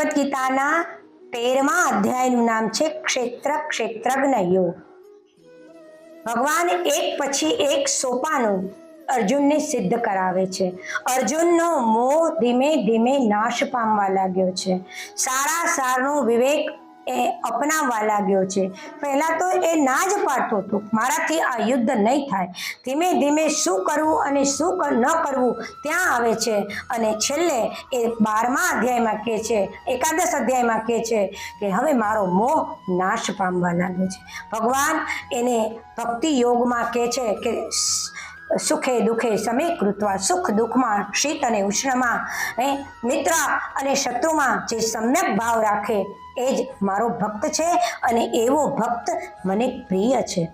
ભગવદ્ ગીતાના તેરમા અધ્યાયનું નામ છે ક્ષેત્ર ક્ષેત્રજ્ઞ યોગ ભગવાન એક પછી એક સોપાનું અર્જુનને સિદ્ધ કરાવે છે. અર્જુનનો મોહ ધીમે ધીમે નાશ પામવા લાગ્યો છે. સારા સારનો વિવેક એ અપનાવવા લાગ્યો છે. પહેલાં તો એ ના જ પાડતો હતો. મારાથી આ યુદ્ધ નહીં થાય. ધીમે ધીમે શું કરવું અને શું ન કરવું ત્યાં આવે છે. અને છેલ્લે એ બારમા અધ્યાયમાં કહે છે, એકાદશ અધ્યાયમાં કહે છે કે હવે મારો મોહ નાશ પામવા લાગ્યો છે. ભગવાન એને ભક્તિ યોગમાં કહે છે કે સુખે દુઃખે સમે કૃત્વા સુખ દુઃખમાં શીત અને ઉષ્ણમાં, હે? મિત્ર અને શત્રુમાં જે સમ્યક ભાવ રાખે, એ જ મારો ભક્ત છે અને એવો ભક્ત મને પ્રિય છે.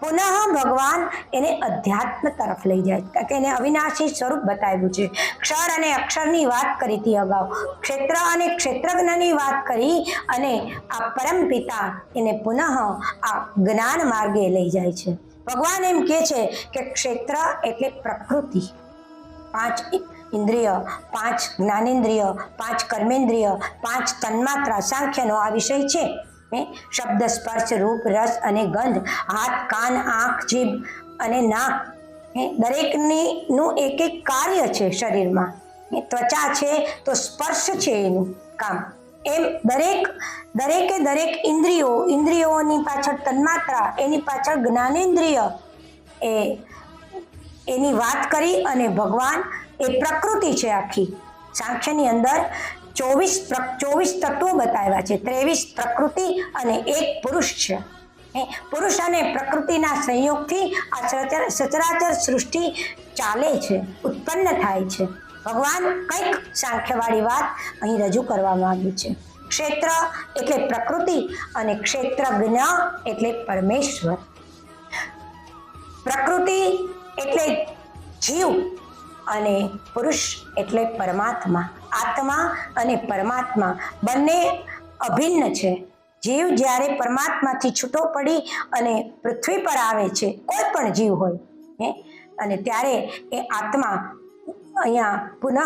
પુનઃ ભગવાન એને અધ્યાત્મ તરફ લઈ જાય કારણ કે એને અવિનાશી સ્વરૂપ બતાવ્યું છે. ક્ષર અને અક્ષરની વાત કરી હતી અગાઉ. ક્ષેત્ર અને ક્ષેત્રજ્ઞની વાત કરી અને આ પરમ પિતા એને પુનઃ આ જ્ઞાન માર્ગે લઈ જાય છે. ભગવાન એમ કહે છે કે ક્ષેત્ર એટલે પ્રકૃતિ પાંચ ઇન્દ્રિય, પાંચ જ્ઞાનેન્દ્રિય, પાંચ કર્મેન્દ્રિય, પાંચ તન્માત્રા સાંખ્યનો આ વિષય છે? શબ્દ, સ્પર્શ, રૂપ, રસ અને ગંધ, હાથ, કાન, આંખ, જીભ અને નાક? દરેકની નું એક એક કાર્ય છે શરીરમાં? ત્વચા છે તો સ્પર્શ છે એનું કામ એમ દરેક, દરેકે દરેક ઇન્દ્રિયો, ઇન્દ્રિયોની પાછળ તન્માત્રા, એની પાછળ જ્ઞાનેન્દ્રિય એ, એની વાત કરી અને ભગવાન એ પ્રકૃતિ છે આખી. સાંખ્યની અંદર ચોવીસ ચોવીસ તત્વો બતાવ્યા છે. ત્રેવીસ પ્રકૃતિ અને એક પુરુષ છે. પુરુષ અને પ્રકૃતિના સંયોગથી આ સચર- સચરાચર સૃષ્ટિ ચાલે છે, ઉત્પન્ન થાય છે. ભગવાન કંઈક સાંખ્યવાળી વાત અહીં રજૂ કરવામાં માંગ્યું છે. ક્ષેત્ર એટલે પ્રકૃતિ અને ક્ષેત્રજ્ઞ એટલે પરમેશ્વર. પ્રકૃતિ એટલે જીવ અને પુરુષ એટલે પરમાત્મા. આત્મા અને પરમાત્મા બંને અભિન્ન છે. જીવ જ્યારે પરમાત્માથી છૂટો પડી અને પૃથ્વી પર આવે છે, કોઈ પણ જીવ હોય, હે? અને ત્યારે એ આત્મા અહીંયા પુનઃ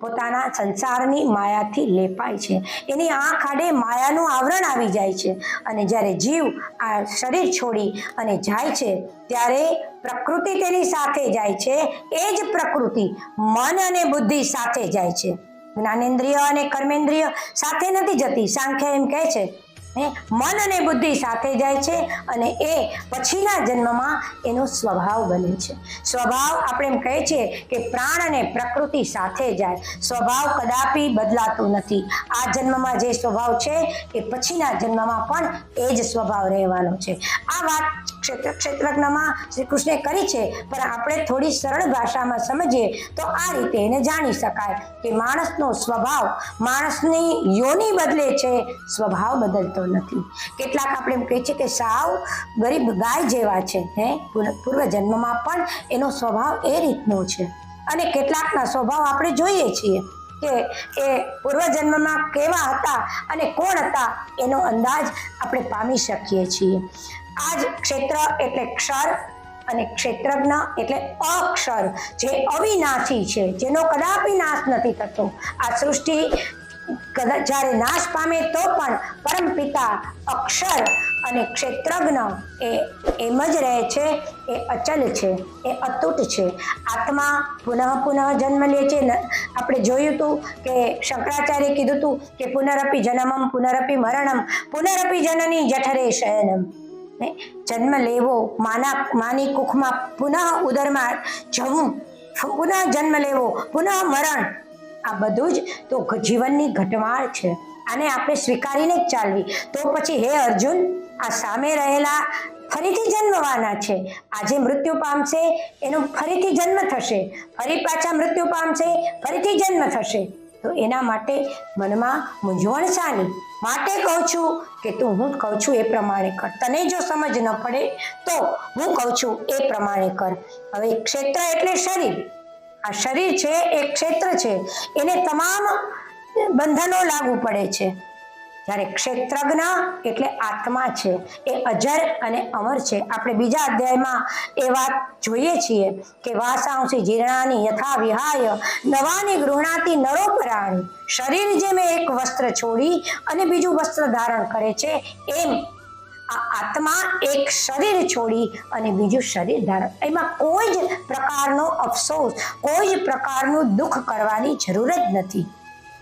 પોતાના સંસારની માયાથી લેપાય છે. એની આંખ આડે માયાનું આવરણ આવી જાય છે અને જ્યારે જીવ આ શરીર છોડી અને જાય છે, ત્યારે પ્રકૃતિ તેની સાથે જાય છે. એ જ પ્રકૃતિ મન અને બુદ્ધિ સાથે જાય છે. જ્ઞાનેન્દ્રિય અને કર્મેન્દ્રિય સાથે નથી જતી. સાંખ્ય એમ કહે છે મન અને બુદ્ધિ સાથે જાય છે અને એ પછીના જન્મમાં એનો સ્વભાવ બને છે. સ્વભાવ આપણે એમ કહે છે કે પ્રાણ અને પ્રકૃતિ સાથે જાય. સ્વભાવ કદાપી બદલાતો નથી. આ જન્મમાં જે સ્વભાવ છે એ પછીના જન્મમાં પણ એ જ સ્વભાવ રહેવાનો છે. આ વાત ક્ષેત્ર ક્ષેત્રજ્ઞમાં શ્રી કૃષ્ણે કરી છે, પણ આપણે થોડી સરળ ભાષામાં સમજીએ તો આ રીતે એને જાણી શકાય કે માણસનો સ્વભાવ, માણસની યોની બદલે છે, સ્વભાવ બદલતો નથી. કેટલાક આપણે એમ કહે છે કે સાવ ગરીબ ગાય જેવા છે, હે? પૂર્વ- પૂર્વ જન્મમાં પણ એનો સ્વભાવ એ રીતનો છે. અને કેટલાકના સ્વભાવ આપણે જોઈએ છીએ કે એ પૂર્વજન્મમાં કેવા હતા અને કોણ હતા એનો અંદાજ આપણે પામી શકીએ છીએ. આ જ ક્ષેત્ર એટલે ક્ષર અને ક્ષેત્રજ્ઞ એટલે અક્ષર, જે અવિનાશી છે, જેનો કદાપી નાશ નથી થતો. આ સૃષ્ટિ કદાચ જ્યારે નાશ પામે તો પણ પરમપિતા અક્ષર અને ક્ષેત્રજ્ઞ એ એમ જ રહે છે, એ અચલ છે, એ અતૂટ છે. આત્મા પુનઃ પુનઃ જન્મ લે છે. આપણે જોયું હતું કે શંકરાચાર્ય કીધું હતું કે પુનરપી જનમમ, પુનરપી મરણમ, પુનરપી જનની જઠરે શયનમ? જન્મ લેવો, માના, માની કુખમાં પુનઃ ઉદરમાં જવું, પુનઃ જન્મ લેવો, પુનઃ મરણ. આ બધું જ તો જીવનની ઘટમાળ છે. આને આપણે સ્વીકારીને જ ચાલવી. તો પછી હે અર્જુન, આ સામે રહેલા ફરીથી જન્મવાના છે. આજે મૃત્યુ પામશે, એનો ફરીથી જન્મ થશે. ફરી પાછા મૃત્યુ પામશે, ફરીથી જન્મ થશે. તો એના માટે મનમાં મૂંઝવણ શાની. માટે કહું છું કે તું, હું કહું છું એ પ્રમાણે કર. તને જો સમજ ન પડે, તો હું કહું છું એ પ્રમાણે કર. હવે ક્ષેત્ર એટલે શરીર. આ શરીર છે, એ ક્ષેત્ર છે, એને તમામ બંધનો લાગુ પડે છે. જ્યારે ક્ષેત્રજ્ઞ એટલે આત્મા છે, એ અજર અને અમર છે. આપણે બીજા અધ્યાયમાં એ વાત જોઈએ છીએ કે વાસાંસી જીર્ણાની યથા વિહાય, નવાની ગૃહણાતી નરોપરાણી. શરીર જે મેં એક વસ્ત્ર છોડી અને બીજું વસ્ત્ર ધારણ કરે છે, એમ આ આત્મા એક શરીર છોડી અને બીજું શરીર ધારણ. એમાં કોઈ જ પ્રકારનો અફસોસ, કોઈ જ પ્રકારનું દુઃખ કરવાની જરૂર જ નથી.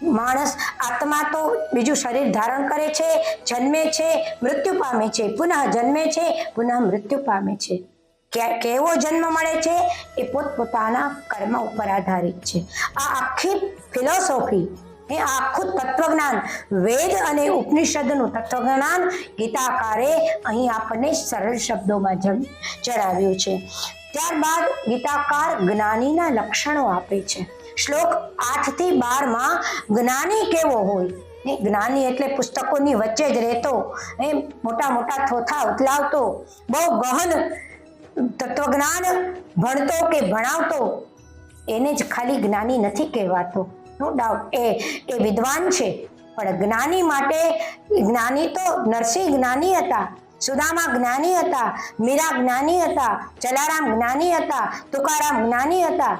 માણસ આત્મા તો બીજું શરીર ધારણ કરે છે, જન્મે છે, મૃત્યુ પામે છે, પુનઃ જન્મે છે, પુનઃ મૃત્યુ પામે છે. કેવો જન્મ મળે છે એ પોતપોતાના કર્મ ઉપર આધારિત છે. આ આખી ફિલોસોફી એ આખું તત્વજ્ઞાન, વેદ અને ઉપનિષદનું તત્વજ્ઞાન ગીતાકારે અહીં આપણને સરળ શબ્દોમાં જણ- જણાવ્યું છે. ત્યારબાદ ગીતાકાર જ્ઞાનીના લક્ષણો આપે છે. શ્લોક આઠથી બારમાં જ્ઞાની કેવો હોય? જ્ઞાની એટલે પુસ્તકોની વચ્ચે જ રહેતો એ મોટા મોટા થોથા ઉથલાવતો, બહુ ગહન તત્વજ્ઞાન ભણતો કે ભણાવતો, એને જ ખાલી જ્ઞાની નથી કહેવાતો. નો ડાઉટ એ એ વિદ્વાન છે. પણ જ્ઞાની માટે જ્ઞાની તો નરસિંહ જ્ઞાની હતા, સુદામા જ્ઞાની હતા, મીરા જ્ઞાની હતા, જલારામ જ્ઞાની હતા, તુકારામ જ્ઞાની હતા.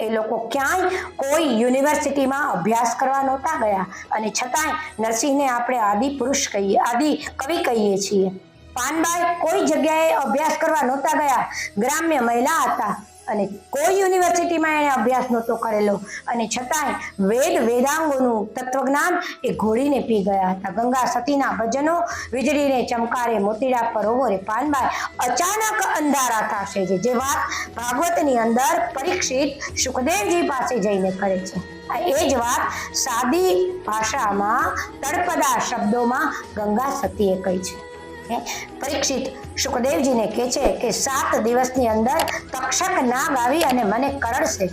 એ લોકો ક્યાંય કોઈ યુનિવર્સિટીમાં અભ્યાસ કરવા નહોતા ગયા. અને છતાંય નરસિંહને આપણે આદિ પુરુષ કહીએ, આદિ કવિ કહીએ છીએ. પાનબાઈ કોઈ જગ્યાએ અભ્યાસ કરવા નહોતા ગયા. ગ્રામ્ય મહિલા હતા. અને કોઈ યુનિવર્સિટીમાં એણે અભ્યાસ નહોતો કરેલો. અને છતાંય વેદ વેદાંગોનું તત્વજ્ઞાન એ ઘોડીને પી ગયા હતા. ગંગા સતીના ભજનો વીજળીને ચમકારે મોતીડા પરોવો પાનબાય અચાનક અંધારા થશે છે. જે વાત ભાગવતની અંદર પરીક્ષિત સુખદેવજી પાસે જઈને કરે છે. એ જ વાત સાદી ભાષામાં તળપદા શબ્દોમાં ગંગા સતીએ કહી છે? પરીક્ષિત સુખદેવજીને કહે છે કે સાત દિવસની અંદર તક્ષક નાગ આવી અને મને કરડશે.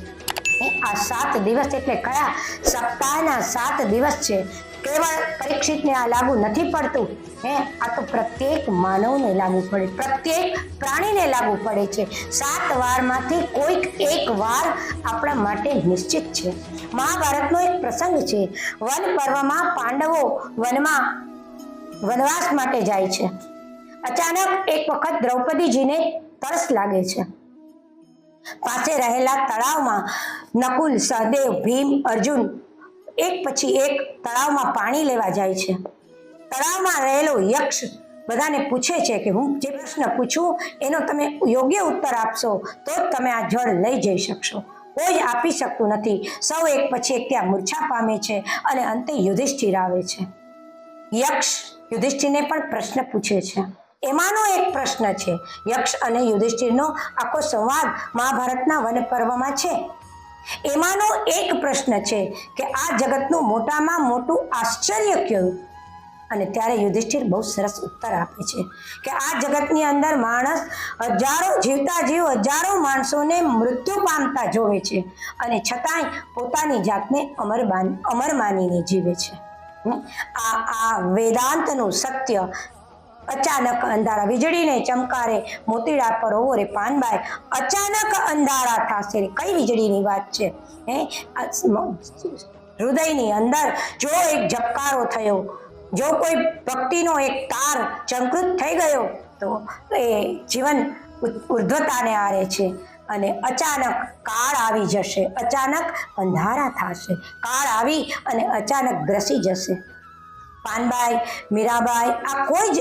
આ સાત દિવસ એટલે કયા? સપ્તાહના સાત દિવસ છે. કેવળ પરીક્ષિતને આ લાગુ નથી પડતું. હે? આ તો પ્રત્યેક માનવને લાગુ પડે. પ્રત્યેક પ્રાણીને લાગુ પડે છે. સાત વારમાંથી કોઈક એક વાર આપણા માટે નિશ્ચિત છે. મહાભારતનો એક પ્રસંગ છે. વન પર્વમાં પાંડવો વનમાં વનવાસ માટે જાય છે. અચાનક એક વખત દ્રૌપદીજીને તરસ લાગે છે. પાસે રહેલા તળાવમાં નકુલ, સહદેવ, ભીમ, અર્જુન એક પછી એક તળાવમાં પાણી લેવા જાય છે. તળાવમાં રહેલો યક્ષ બધાને પૂછે છે કે હું જે પ્રશ્ન પૂછું એનો તમે યોગ્ય ઉત્તર આપશો તો જ તમે આ જળ લઈ જઈ શકશો. કોઈ જ આપી શકતું નથી. સૌ એક પછી એક ત્યાં મૂર્છા પામે છે અને અંતે યુધિષ્ઠિર આવે છે. યક્ષ યુધિષ્ઠિરને પણ પ્રશ્ન પૂછે છે. એમાંનો એક પ્રશ્ન છે, યક્ષ અને યુધિષ્ઠિરનો આખો સંવાદ મહાભારતના વન પર્વમાં છે. એમાંનો એક પ્રશ્ન છે કે આ જગતનું મોટામાં મોટું આશ્ચર્ય કયું? અને ત્યારે યુધિષ્ઠિર બહુ સરસ ઉત્તર આપે છે કે આ જગતની અંદર માણસ હજારો જીવતા જીવ હજારો માણસોને મૃત્યુ પામતા જોવે છે અને છતાંય પોતાની જાતને અમર અમર માનીને જીવે છે? આ આ વેદાંતનું સત્ય અચાનક અંધારા વીજળીને ચમકારે મોતીડા પર ઓવો રે પાનબાઈ અચાનક અંધારા થશે કઈ વીજળીની વાત છે? હે? હૃદયની અંદર જો એક ઝબકારો થયો, જો કોઈ ભક્તિનો એક તાર ચંકૃત થઈ ગયો, તો એ જીવન ઉર્ધ્વતાને આરે છે. અને અચાનક કાળ આવી જશે. અચાનક અંધારા થશે. કાળ આવી અને અચાનક ગ્રસી જશે. પાનબાઈ, મીરાબાઈ, આ કોઈ જ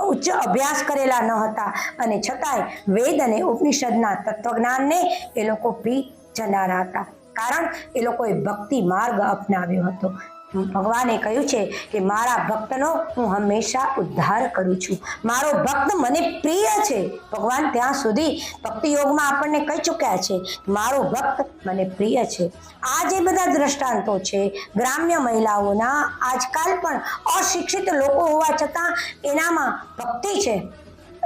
ઉચ્ચ અભ્યાસ કરેલા ન હતા. અને છતાંય વેદ અને ઉપનિષદના તત્વજ્ઞાનને એ લોકો પી જનારા હતા. કારણ એ લોકોએ ભક્તિ માર્ગ અપનાવ્યો હતો. ભગવાને કહ્યું છે કે મારા ભક્તનો હું હંમેશા ઉદ્ધાર કરું છું. મારો ભક્ત મને પ્રિય છે. ભગવાન ત્યાં સુધી ભક્તિ યોગમાં આપણને કહી ચૂક્યા છે, મારો ભક્ત મને પ્રિય છે. આ જે બધા દ્રષ્ટાંતો છે. ગ્રામ્ય મહિલાઓના આજકાલ પણ અશિક્ષિત લોકો હોવા છતાં એનામાં ભક્તિ છે.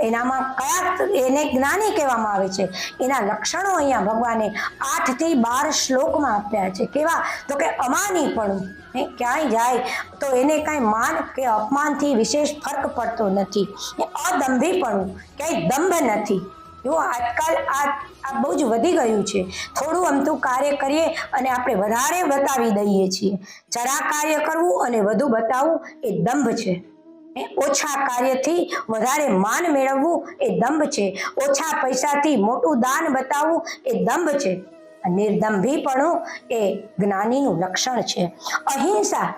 એનામાં કયા એને જ્ઞાની કહેવામાં આવે છે. એના લક્ષણો અહીંયા ભગવાને આઠથી બાર શ્લોકમાં આપ્યા છે. કેવા? તો કે અમાનીપણું પણ. ક્યાંય જાય તો એને કાંઈ માન કે અપમાનથી વિશેષ ફરક પડતો નથી. અદંભીપણું ક્યાંય દંભ નથી. જુઓ આજકાલ આ આ બહુ જ વધી ગયું છે. થોડું અમથું કાર્ય કરીએ અને આપણે વધારે બતાવી દઈએ છીએ. જરા કાર્ય કરવું અને વધુ બતાવવું એ દંભ છે. ઓછા કાર્યથી વધારે માન મેળવવું એ દંભ છે. ઓછા પૈસાથી મોટું દાન બતાવવું એ દંભ છે. નિર્દંભીપણું એ જ્ઞાનીનું લક્ષણ છે. અહિંસા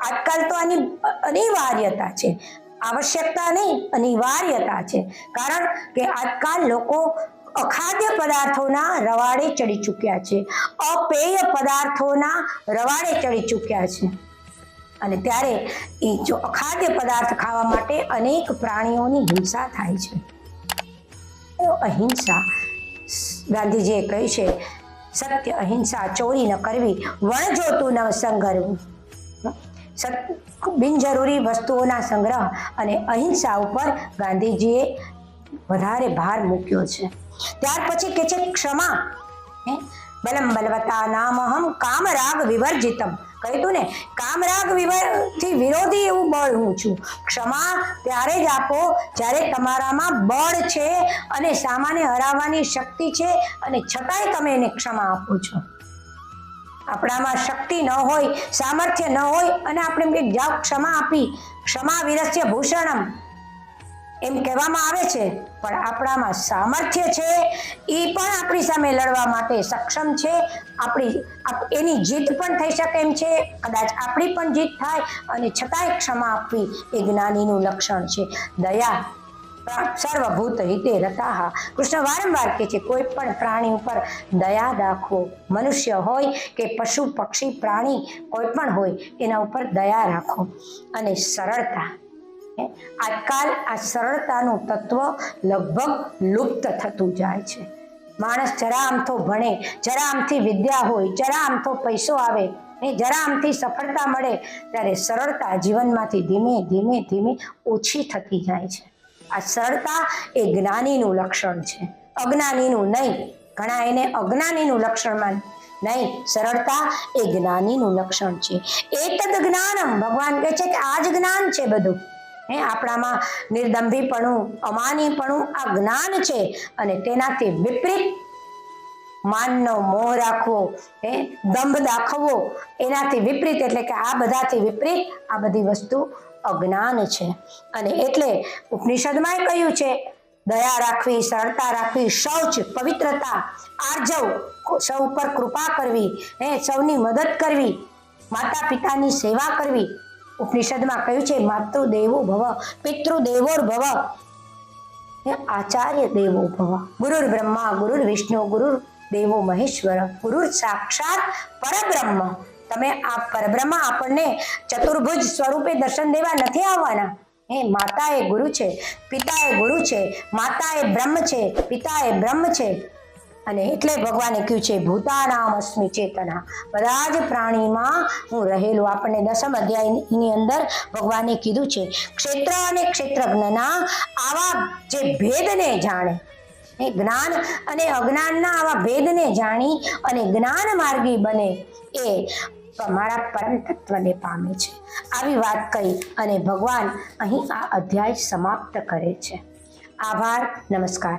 આજકાલ તો આની અનિવાર્યતા છે. આવશ્યકતા નહીં, અનિવાર્યતા છે. કારણ કે આજકાલ લોકો અખાદ્ય પદાર્થોના રવાડે ચડી ચૂક્યા છે. અપેય પદાર્થોના રવાડે ચડી ચૂક્યા છે. અને ત્યારે એ જો અખાદ્ય પદાર્થ ખાવા માટે અનેક પ્રાણીઓની હિંસા થાય છે. અહિંસા, ગાંધીજીએ કહ્યું છે, સત્ય અહિંસા ચોરી ન કરવી, વણજોતું ન સંગરવું. બિનજરૂરી વસ્તુઓના સંગ્રહ અને અહિંસા ઉપર ગાંધીજીએ વધારે ભાર મૂક્યો છે. ત્યાર પછી કે છે ક્ષમા? બલમ બલવતા નામહમ કામરાગ વિવર્જિતમ. કહ્યું ને, કામરાગથી વિરોધી એવું બળ હું છું. ક્ષમા ત્યારે જ આપો જ્યારે તમારામાં બળ છે અને સામાન્ય હરાવવાની શક્તિ છે અને છતાંય તમે એને ક્ષમા આપો છો. આપણામાં શક્તિ ન હોય, સામર્થ્ય ન હોય અને આપણે જાઓ, ક્ષમા આપી. ક્ષમા વિરસ્ય ભૂષણમ. એમ કહેવામાં આવે છે, પણ આપણામાં સામર્થ્ય છે એ પણ આપણી સામે લડવા માટે સક્ષમ છે. આપણી, આપ- એની જીત પણ થઈ શકે એમ છે. કદાચ આપણી પણ જીત થાય અને છતાંય ક્ષમા આપવી એ જ્ઞાનીનું લક્ષણ છે. દયા સર્વભૂત હિતે રતાહ. કૃષ્ણ વારંવાર કહે છે, કોઈ પણ પ્રાણી ઉપર દયા રાખવો મનુષ્ય હોય કે પશુ, પક્ષી, પ્રાણી કોઈ પણ હોય, એના ઉપર દયા રાખો અને સરળતા? આજકાલ આ સરળતાનું તત્વ લગભગ લુપ્ત થતું જાય છે. માણસ જરા આમથો ભણે, જરા આમથી વિદ્યા હોય, જરા આમથો પૈસો આવે, ને જરા આમથી સફળતા મળે, ત્યારે સરળતા જીવનમાંથી ધીમે ધીમે ધીમે ઓછી થતી જાય છે. આ સરળતા એ જ્ઞાનીનું લક્ષણ છે. અજ્ઞાનીનું નહીં, ઘણા એને અજ્ઞાનીનું લક્ષણમાં નહીં, સરળતા એ જ્ઞાનીનું લક્ષણ છે. એ તદ જ્ઞાનમ ભગવાન કહે છે કે આ જ જ્ઞાન છે બધું. હે આપણામાં નિર્દંભીપણું, અમાનીપણું, આ જ્ઞાન છે અને તેનાથી વિપરીત માનનો મોહ રાખવો હે દંભ દાખવવો, એનાથી વિપરીત એટલે કે આ બધાથી વિપરીત આ બધી વસ્તુ અજ્ઞાન છે. અને એટલે ઉપનિષદમાં કહ્યું છે, દયા રાખવી, સરળતા રાખવી, શૌચ, પવિત્રતા, આર્જવ, સૌ ઉપર કૃપા કરવી, હે, સૌની મદદ કરવી માતા પિતાની સેવા કરવી ઉપનિષદમાં કહ્યું છે માતૃ દેવો ભવ પિતૃ દેવોર ભવ આચાર્ય દેવો ભવ. ગુરુર બ્રહ્મા, ગુરુર વિષ્ણુ, ગુરુર દેવો મહેશ્વર, ગુરુર સાક્ષાત પરબ્રહ્મ. તમે આ પરબ્રહ્મ આપણને ચતુર્ભુજ સ્વરૂપે દર્શન દેવા નથી આવવાના. હે માતા એ ગુરુ છે પિતા એ ગુરુ છે માતા એ બ્રહ્મ છે પિતા એ બ્રહ્મ છે. અને એટલે ભગવાને કહ્યું છે, ભૂતાનામ અસ્મિ ચેતના. બધા જ પ્રાણીમાં હું રહેલું. આપણને દસમ અધ્યાયની અંદર ભગવાને કીધું છે, ક્ષેત્ર અને ક્ષેત્રજ્ઞના આવા જે ભેદને જાણે, એ જ્ઞાન અને અજ્ઞાનના આવા ભેદને જાણી અને જ્ઞાન માર્ગી બને એ મારા પરમ તત્વને પામે છે. આવી વાત કહી અને ભગવાન અહીં આ અધ્યાય સમાપ્ત કરે છે. આભાર, નમસ્કાર.